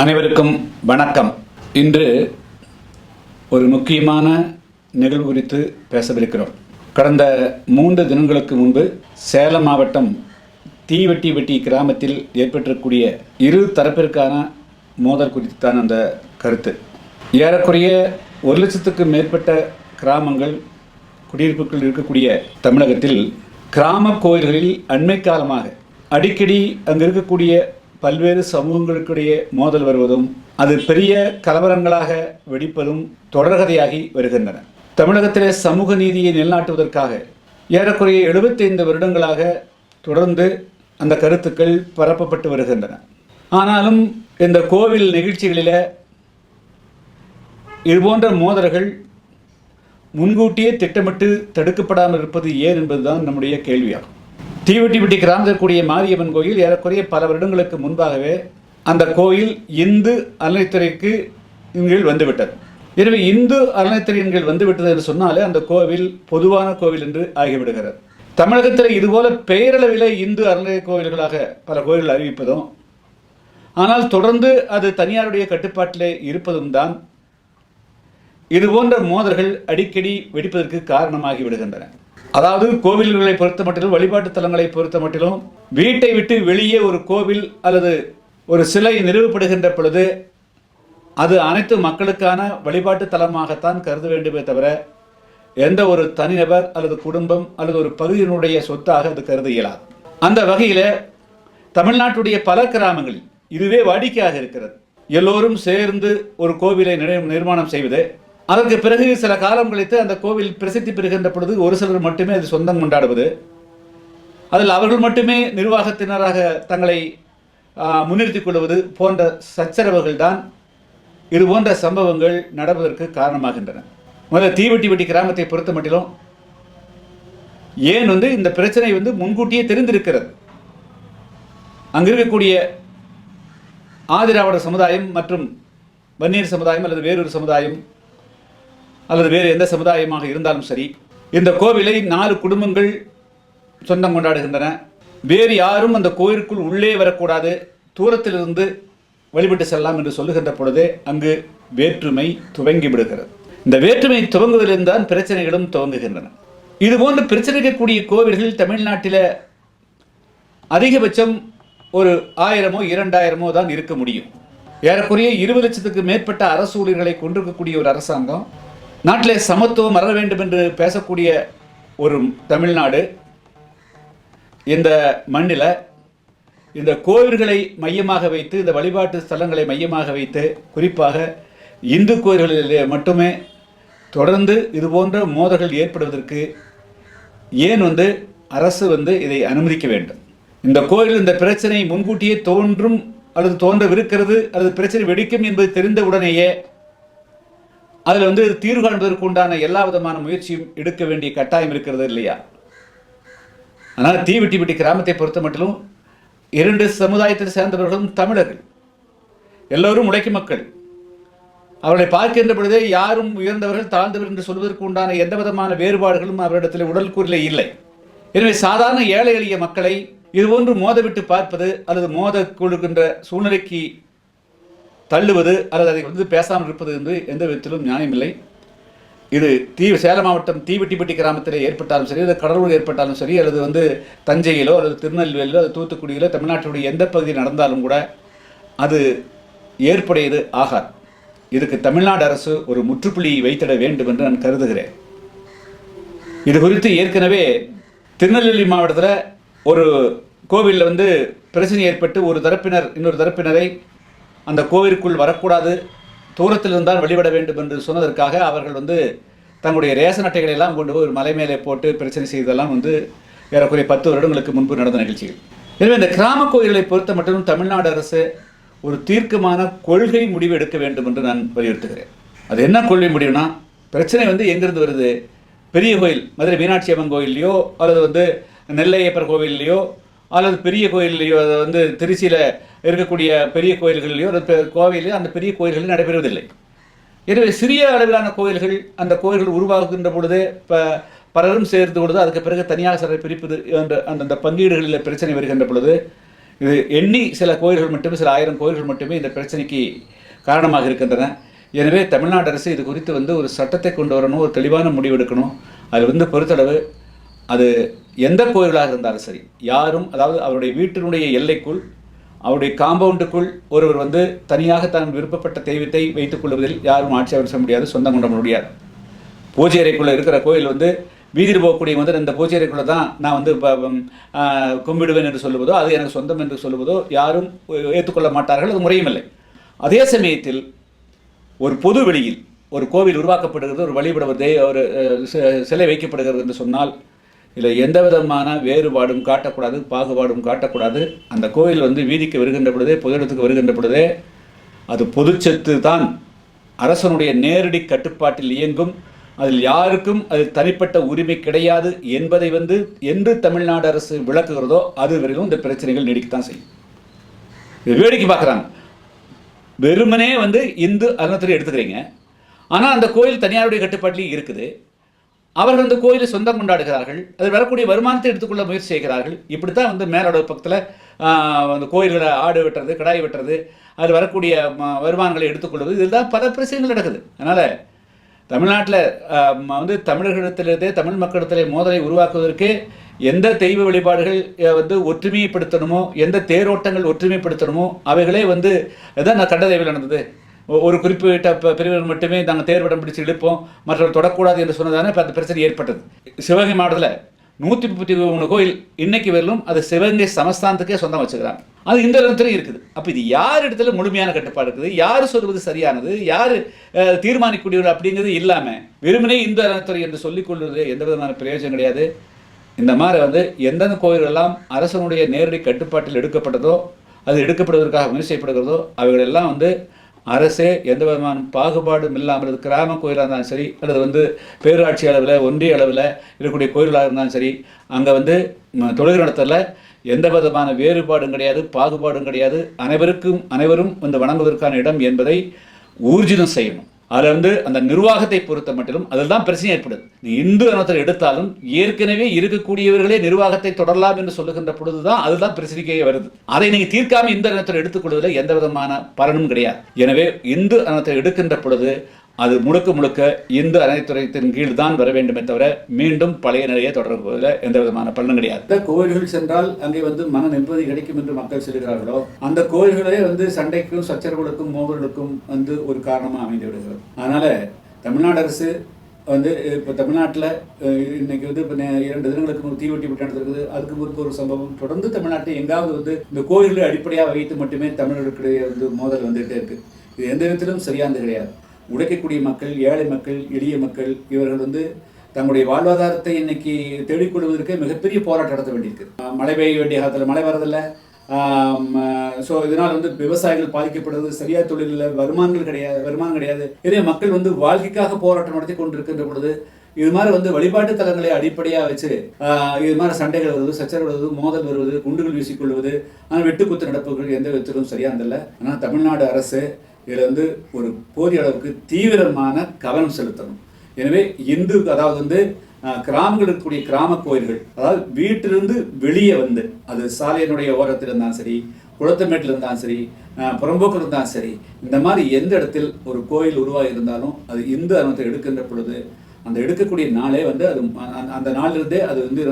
அனைவருக்கும் வணக்கம். இன்று ஒரு முக்கியமான நிகழ்வு குறித்து பேசவிருக்கிறோம். கடந்த மூன்று தினங்களுக்கு முன்பு சேலம் மாவட்டம் தீவெட்டி கிராமத்தில் ஏற்பட்டிருக்கக்கூடிய இரு தரப்பிற்கான மோதல் குறித்து தான் அந்த கருத்து. ஏறக்குறைய ஒரு லட்சத்துக்கு மேற்பட்ட கிராமங்கள் குடியிருப்புகள் இருக்கக்கூடிய தமிழகத்தில் கிராம கோயில்களில் அண்மை காலமாக அடிக்கடி அங்கு இருக்கக்கூடிய பல்வேறு சமூகங்களுக்கிடையே மோதல் வருவதும் அது பெரிய கலவரங்களாக வெடிப்பதும் தொடர்கதையாகி வருகின்றன. தமிழகத்திலே சமூக நீதியை நிலைநாட்டுவதற்காக ஏறக்குறைய 75 வருடங்களாக தொடர்ந்து அந்த கருத்துக்கள் பரப்பப்பட்டு வருகின்றன. ஆனாலும் இந்த கோவில் நிகழ்ச்சிகளில் இதுபோன்ற மோதல்கள் முன்கூட்டியே திட்டமிட்டு தடுக்கப்படாமல் இருப்பது ஏன் என்பதுதான் நம்முடைய கேள்வியாகும். தீவெட்டிப்பட்டி கிராமத்தில் கூடிய மாரியம்மன் கோயில் ஏறக்குறைய பல வருடங்களுக்கு முன்பாகவே அந்த கோயில் இந்து அறநிலைத்துறைக்கு கீழ் வந்துவிட்டது. எனவே இந்து அறநிலைத்துறையின் கீழ் வந்துவிட்டது என்று சொன்னாலே அந்த கோவில் பொதுவான கோவில் என்று ஆகிவிடுகிறது. தமிழகத்தில் இதுபோல பெயரளவில் இந்து அறநிலைய கோவில்களாக பல கோயில்கள் அறிவிப்பதும் ஆனால் தொடர்ந்து அது தனியாருடைய கட்டுப்பாட்டிலே இருப்பதும் தான் இது போன்ற மோதல்கள் அடிக்கடி வெடிப்பதற்கு காரணமாகி விடுகின்றன. அதாவது கோவில்களை பொறுத்த மட்டிலும் வழிபாட்டு தலங்களை பொறுத்த மட்டிலும் வீட்டை விட்டு வெளியே ஒரு கோவில் அல்லது ஒரு சிலை நிறுவப்படுகின்ற பொழுது அது அனைத்து மக்களுக்கான வழிபாட்டு தலமாகத்தான் கருத வேண்டுமே தவிர எந்த ஒரு தனிநபர் அல்லது குடும்பம் அல்லது ஒரு பகுதியினுடைய சொத்தாக அது கருத இயலாது. அந்த வகையில் தமிழ்நாட்டுடைய பல கிராமங்களில் இதுவே வாடிக்கையாக இருக்கிறது. எல்லோரும் சேர்ந்து ஒரு கோவிலை நிர்மாணம் செய்வது அதற்கு பிறகு சில காலம் கழித்து அந்த கோவில் பிரசித்தி பெறுகின்ற பொழுது ஒரு சிலர் மட்டுமே அது சொந்தம் கொண்டாடுவது. அதில் அவர்கள் மட்டுமே நிர்வாகத்தினராக தங்களை முன்னிறுத்திக் கொள்வது போன்ற சச்சரவுகள் தான் இது போன்ற சம்பவங்கள் நடப்பதற்கு காரணமாகின்றன. முதல்ல தீவெட்டி வெட்டி கிராமத்தை பொறுத்த மட்டிலும் ஏன் வந்து இந்த பிரச்சனை வந்து முன்கூட்டியே தெரிந்திருக்கிறது? அங்கு இருக்கக்கூடிய ஆதிராவிட சமுதாயம் மற்றும் வன்னியர் சமுதாயம் அல்லது வேறொரு சமுதாயம் அல்லது வேறு எந்த சமுதாயமாக இருந்தாலும் சரி இந்த கோவிலை நாலு குடும்பங்கள் சொந்தம் கொண்டாடுகின்றன. வேறு யாரும் அந்த கோயிலுக்குள் உள்ளே வரக்கூடாது. தூரத்திலிருந்து வழிபட்டு செல்லலாம் என்று சொல்லுகின்ற பொழுதே அங்கு வேற்றுமை துவங்கி விடுகிறது இந்த வேற்றுமை துவங்குவதிலிருந்து தான் பிரச்சனைகளும் துவங்குகின்றன. இதுபோன்று பிரச்சனைக்கக்கூடிய கோவில்கள் தமிழ்நாட்டில் அதிகபட்சம் ஒரு ஆயிரமோ இரண்டாயிரமோ தான் இருக்க முடியும். ஏறக்குறைய இருபது லட்சத்துக்கு மேற்பட்ட அரசு ஊழியர்களை கொண்டிருக்கக்கூடிய ஒரு அரசாங்கம் நாட்டிலே சமத்துவம் வர வேண்டும் என்று பேசக்கூடிய ஒரு தமிழ்நாடு. இந்த மண்ணில் இந்த கோவில்களை மையமாக வைத்து இந்த வழிபாட்டு ஸ்தலங்களை மையமாக வைத்து குறிப்பாக இந்து கோயில்களிலே மட்டுமே தொடர்ந்து இதுபோன்ற மோதல்கள் ஏற்படுவதற்கு ஏன் வந்து அரசு வந்து இதை அனுமதிக்க வேண்டும்? இந்த கோயில் இந்த பிரச்சனை முன்கூட்டியே தோன்றும் அல்லது தோன்றவிருக்கிறது அல்லது பிரச்சனை வெடிக்கும் என்பது தெரிந்த உடனேயே அதில் வந்து தீர்வு காண்பதற்கு உண்டான எல்லா விதமான முயற்சியும் எடுக்க வேண்டிய கட்டாயம் இருக்கிறது இல்லையா? ஆனால் விட்டி கிராமத்தை பொறுத்த மட்டும் இரண்டு சமுதாயத்தை சேர்ந்தவர்களும் தமிழர்கள். எல்லோரும் உழைக்கும் மக்கள். அவர்களை பார்க்கின்ற பொழுதே யாரும் உயர்ந்தவர்கள் தாழ்ந்தவர்கள் என்று சொல்வதற்கு உண்டான எந்த விதமான வேறுபாடுகளும் அவரிடத்தில் உடல் கூறிலே இல்லை. எனவே சாதாரண ஏழை எளிய மக்களை இதுபோன்று மோதவிட்டு பார்ப்பது அல்லது மோத கொடுக்கின்ற சூழ்நிலைக்கு தள்ளுவது அல்லது அதை வந்து பேசாமல் இருப்பது என்று எந்த விதத்திலும் நியாயமில்லை. இது தீ சேலம் மாவட்டம் தீவெட்டிப்பட்டி கிராமத்தில் ஏற்பட்டாலும் சரி அல்லது கடலூர் ஏற்பட்டாலும் சரி அல்லது வந்து தஞ்சையிலோ அல்லது திருநெல்வேலியிலோ அல்லது தூத்துக்குடியிலோ தமிழ்நாட்டுடைய எந்த பகுதியில் நடந்தாலும் கூட அது ஏற்புடையது ஆகாது. இதுக்கு தமிழ்நாடு அரசு ஒரு முற்றுப்புள்ளி வைத்திட வேண்டும் என்று நான் கருதுகிறேன். இது குறித்து ஏற்கனவே திருநெல்வேலி மாவட்டத்தில் ஒரு கோவிலில் வந்து பிரச்சனை ஏற்பட்டு ஒரு தரப்பினர் இன்னொரு தரப்பினரை அந்த கோவிலுக்குள் வரக்கூடாது தூரத்தில் இருந்தால் வழிபட வேண்டும் என்று சொன்னதற்காக அவர்கள் வந்து தங்களுடைய ரேஷன் அட்டைகளை எல்லாம் கொண்டு போய் ஒரு மலை மேலே போட்டு பிரச்சனை செய்ததெல்லாம் வந்து ஏறக்குறைய பத்து வருடங்களுக்கு முன்பு நடந்த நிகழ்ச்சிகள். எனவே இந்த கிராம கோயில்களை பொறுத்த மட்டும் தமிழ்நாடு அரசு ஒரு தீர்க்கமான கொள்கை முடிவு எடுக்க வேண்டும் என்று நான் வலியுறுத்துகிறேன். அது என்ன கொள்கை முடிவுனா பிரச்சனை வந்து எங்கிருந்து வருது? பெரிய கோயில் மதுரை மீனாட்சி அம்மன் கோயில்லையோ அல்லது வந்து நெல்லையப்பர் கோவில்லையோ அல்லது பெரிய கோயில்லையோ அது வந்து திருச்சியில் இருக்கக்கூடிய பெரிய கோயில்கள்லையோ அல்லது கோவையிலேயோ அந்த பெரிய கோயில்களில் நடைபெறுவதில்லை. எனவே சிறிய அளவிலான கோயில்கள் அந்த கோயில்கள் உருவாகுகின்ற பொழுது இப்போ பலரும் சேர்ந்து கொடுத்து அதுக்கு பிறகு தனியாக சிலரை பிரிப்பது என்ற அந்த அந்த பங்கீடுகளில் பிரச்சனை வருகின்ற பொழுது இது எண்ணி சில கோயில்கள் மட்டுமே சில ஆயிரம் கோயில்கள் மட்டுமே இந்த பிரச்சனைக்கு காரணமாக இருக்கின்றன. எனவே தமிழ்நாடு அரசு இது குறித்து வந்து ஒரு சட்டத்தை கொண்டு வரணும் ஒரு தெளிவான முடிவு எடுக்கணும் அது வந்து பொறுத்தளவு அது எந்த கோயிலாக இருந்தாலும் சரி யாரும் அதாவது அவருடைய வீட்டினுடைய எல்லைக்குள் அவருடைய காம்பவுண்டுக்குள் ஒருவர் வந்து தனியாக தான் விருப்பப்பட்ட தெய்வத்தை வைத்துக் கொள்வதில் யாரும் ஆட்சேபம் செய்ய முடியாது சொந்தம் கொண்ட முடியாது. பூஜை அறைக்குள்ளே இருக்கிற கோயில் வந்து வீதியில் போகக்கூடிய வந்து இந்த பூஜை அறைக்குள்ளே தான் நான் வந்து இப்போ கும்பிடுவேன் என்று சொல்லுவதோ அது எனக்கு சொந்தம் என்று சொல்லுவதோ யாரும் ஏற்றுக்கொள்ள மாட்டார்கள் அது முறையும் இல்லை அதே சமயத்தில் ஒரு பொது வெளியில் ஒரு கோவில் உருவாக்கப்படுகிறது ஒரு வழிபடுவதே ஒரு சிலை வைக்கப்படுகிறது என்று சொன்னால் இதில் எந்த விதமான வேறுபாடும் காட்டக்கூடாது பாகுபாடும் காட்டக்கூடாது. அந்த கோயில் வந்து வீதிக்கு வருகின்ற பொழுதே பொது இடத்துக்கு வருகின்ற பொழுதே அது பொதுச்சத்து தான். அரசனுடைய நேரடி கட்டுப்பாட்டில் இயங்கும். அதில் யாருக்கும் அது தனிப்பட்ட உரிமை கிடையாது என்பதை வந்து என்று தமிழ்நாடு அரசு விளக்குகிறதோ அது வரையிலும் இந்த பிரச்சனைகள் நீடிக்கத்தான் செய்யும். இது வேடிக்கை பார்க்குறாங்க. வெறுமனே வந்து இந்து அரணத்தில் எடுத்துக்கிறீங்க. ஆனால் அந்த கோயில் தனியாருடைய கட்டுப்பாட்டிலேயே இருக்குது. அவர்கள் அந்த கோயிலை சொந்தம் கொண்டாடுகிறார்கள். அதில் வரக்கூடிய வருமானத்தை எடுத்துக்கொள்ள முயற்சி செய்கிறார்கள். இப்படித்தான் வந்து மேலோட பக்கத்தில் அந்த கோயில்களை ஆடு வெட்டுறது கடாய் வெட்டுறது அதில் வரக்கூடிய ம- வருமானங்களை எடுத்துக்கொள்வது. இதுதான் பல பிரச்சனைகள் நடக்குது. அதனால் தமிழ்நாட்டில் வந்து தமிழர்களிடத்திலிருந்தே தமிழ் மக்களிடத்திலே மோதலை உருவாக்குவதற்கு எந்த தெய்வ வழிபாடுகள் வந்து ஒற்றுமைப்படுத்தணுமோ எந்த தேரோட்டங்கள் ஒற்றுமைப்படுத்தணுமோ அவைகளே வந்து அதான் நான் கண்ட தெய்வில் நடந்தது. ஒரு குறிப்பிட்ட ப- பிரிவினர் மட்டுமே நாங்கள் தேர்விடம் பிடிச்சு இழுப்போம். மற்றவர்கள் தொடக்கூடாது என்று சொன்னதானே இப்போ அந்த பிரச்சனை ஏற்பட்டது. சிவகங்கை மாவட்டத்தில் நூற்றி முப்பத்தி மூணு கோயில் இன்னைக்கு வரலும் அது சிவகங்கை சமஸ்தானத்துக்கே சொந்தம் வச்சுக்கிறாங்க. அது இந்த இடத்துலையும் இருக்குது. அப்போ இது யார் இடத்துல முழுமையான கட்டுப்பாடு இருக்குது. யார் சொல்வது சரியானது? யார் தீர்மானிக்கூடியவர் தீர்மானிக்கக்கூடியவர் அப்படிங்கிறது இல்லாமல் வெறுமனே இந்து அறநிலைத்துறை என்று சொல்லிக் கொள்வது எந்த விதமான பிரயோஜனம் கிடையாது. இந்த மாதிரி வந்து எந்தெந்த கோயில்களெல்லாம் அரசனுடைய நேரடி கட்டுப்பாட்டில் எடுக்கப்பட்டதோ அது எடுக்கப்படுவதற்காக முயற்சி செய்யப்படுகிறதோ அவைகளெல்லாம் வந்து அரசே எந்த விதமான பாகுபாடும் இல்லாமல் அது கிராம கோயிலாக இருந்தாலும் சரி அல்லது வந்து பேரூராட்சி அளவில் ஒன்றிய அளவில் இருக்கக்கூடிய கோயில்களாக இருந்தாலும் சரி அங்கே வந்து ம, தொழுகை நடத்தல எந்த விதமான வேறுபாடும் கிடையாது பாகுபாடும் கிடையாது. அனைவருக்கும் அனைவரும் வந்து வணங்குவதற்கான இடம் என்பதை ஊர்ஜிதம் செய்யணும். அதில் வந்து அந்த நிர்வாகத்தை பொறுத்த மட்டிலும் அதில் தான் பிரச்சனை ஏற்படுது. நீ இந்து அனத்தில் எடுத்தாலும் ஏற்கனவே இருக்கக்கூடியவர்களே நிர்வாகத்தை தொடரலாம் என்று சொல்லுகின்ற பொழுது தான் அதுதான் பிரச்சனைக்கே வருது. அதை நீங்கள் தீர்க்காம இந்து அனத்தில் எடுத்துக்கொள்வதில் எந்த விதமான பலனும் கிடையாது. எனவே இந்து அனத்தை எடுக்கின்ற பொழுது அது முழுக்க முழுக்க இந்து அறநிலைத்துறையத்தின் கீழ் தான் வர வேண்டுமே தவிர மீண்டும் பழைய நிலையை தொடர்பதில் எந்த விதமான பலனும் கிடையாது. எந்த கோயில்கள் சென்றால் அங்கே வந்து மன நிம்மதி கிடைக்கும் என்று மக்கள் சொல்கிறார்களோ? அந்த கோயில்களே வந்து சண்டைக்கும் சச்சரவுகளுக்கும் மோதல்களுக்கும் வந்து ஒரு காரணமாக அமைந்து விடுகிறது. அதனால தமிழ்நாடு அரசு வந்து இப்போ தமிழ்நாட்டில் இன்னைக்கு வந்து இப்போ இரண்டு தினங்களுக்கு ஒரு தீவெட்டி விட்டு நடந்திருக்குது. அதுக்கு முன்பு ஒரு சம்பவம். தொடர்ந்து தமிழ்நாட்டில் எங்காவது வந்து இந்த கோயில்களை அடிப்படையாக வைத்து மட்டுமே தமிழர்களுக்கிடையே வந்து மோதல் வந்துகிட்டே இருக்குது இது எந்த விதத்திலும் சரியானது கிடையாது. உடைக்கக்கூடிய மக்கள் ஏழை மக்கள் எளிய மக்கள் இவர்கள் வந்து தங்களுடைய வாழ்வாதாரத்தை இன்னைக்கு தேடிக்கொள்வதற்கு மிகப்பெரிய போராட்டம் நடத்த வேண்டியிருக்கு. மழை பெய்ய வேண்டிய காலத்தில் மழை வரதில்லை ஸோ இதனால் வந்து விவசாயிகள் பாதிக்கப்படுவது சரியா தொழிலில் வருமானங்கள் கிடையாது வருமானம் கிடையாது. இதே மக்கள் வந்து வாழ்க்கைக்காக போராட்டம் நடத்தி கொண்டிருக்கின்ற பொழுது இது மாதிரி வந்து வழிபாட்டு தலங்களை அடிப்படையாக வச்சு இது மாதிரி சண்டைகள் வருவது சச்சரவு வருவது மோதல் வருவது குண்டுகள் வீசிக்கொள்வது ஆனால் வெட்டுக்குத்து நடப்புகள் எந்த விதத்திலும் சரியானதில்லை ஆனால் தமிழ்நாடு அரசு இதில் வந்து ஒரு போதிய அளவுக்கு தீவிரமான கவனம் செலுத்தணும். எனவே இந்து அதாவது வந்து கிராமங்கள் இருக்கக்கூடிய கிராம கோயில்கள் அதாவது வீட்டிலிருந்து வெளியே வந்து அது சாலையினுடைய ஓரத்தில் இருந்தாலும் சரி குளத்தமேட்டில் இருந்தாலும் சரி புறம்போக்கில் இருந்தாலும் சரி இந்த மாதிரி எந்த இடத்தில் ஒரு கோயில் உருவாகி இருந்தாலும் அது இந்து அறத்தை எடுக்கின்ற பொழுது அந்த எடுக்கக்கூடிய நாளே வந்து அது அந்த- நாளிலிருந்தே அது வந்து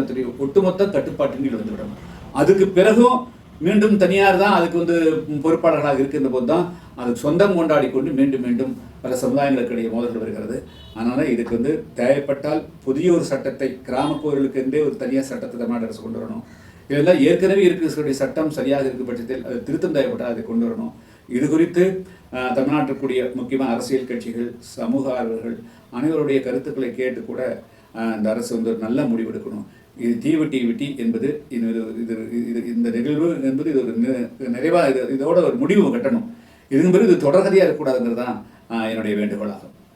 ஒட்டுமொத்த கட்டுப்பாட்டின் கீழ் வந்துவிடும் அதுக்கு பிறகும் மீண்டும் தனியார் தான் அதுக்கு வந்து பொறுப்பாளர்களாக இருக்கின்ற போது தான் அது சொந்தம் கொண்டாடி கொண்டு மீண்டும் மீண்டும் பல சமுதாயங்களுக்கிடையே மோதல்கள் வருகிறது. அதனால் இதுக்கு வந்து தேவைப்பட்டால் புதிய ஒரு சட்டத்தை கிராம கோயிலுக்கு இருந்தே ஒரு தனியார் சட்டத்தை தமிழ்நாடு அரசு கொண்டு வரணும். இதெல்லாம் ஏற்கனவே இருக்கக்கூடிய சட்டம் சரியாக இருக்கும் பட்சத்தில் அது திருத்தம் தேவைப்பட்டால் அதை கொண்டு வரணும். இது குறித்து அஹ், தமிழ்நாட்டுக்குரிய அரசியல் கட்சிகள் சமூக ஆர்வலர்கள் அனைவருடைய கருத்துக்களை கேட்டு கூட அந்த இந்த அரசு வந்து நல்ல முடிவெடுக்கணும் இது தீவெட்டி என்பது இது இது இது இந்த நிகழ்வு என்பது இது ஒரு நிறைவாக இது இதோட ஒரு முடிவு கட்டணும். இதுங்கிறது இது தொடர்கதையாக இருக்கக்கூடாதுங்கிறது தான் என்னுடைய வேண்டுகோளாகும்.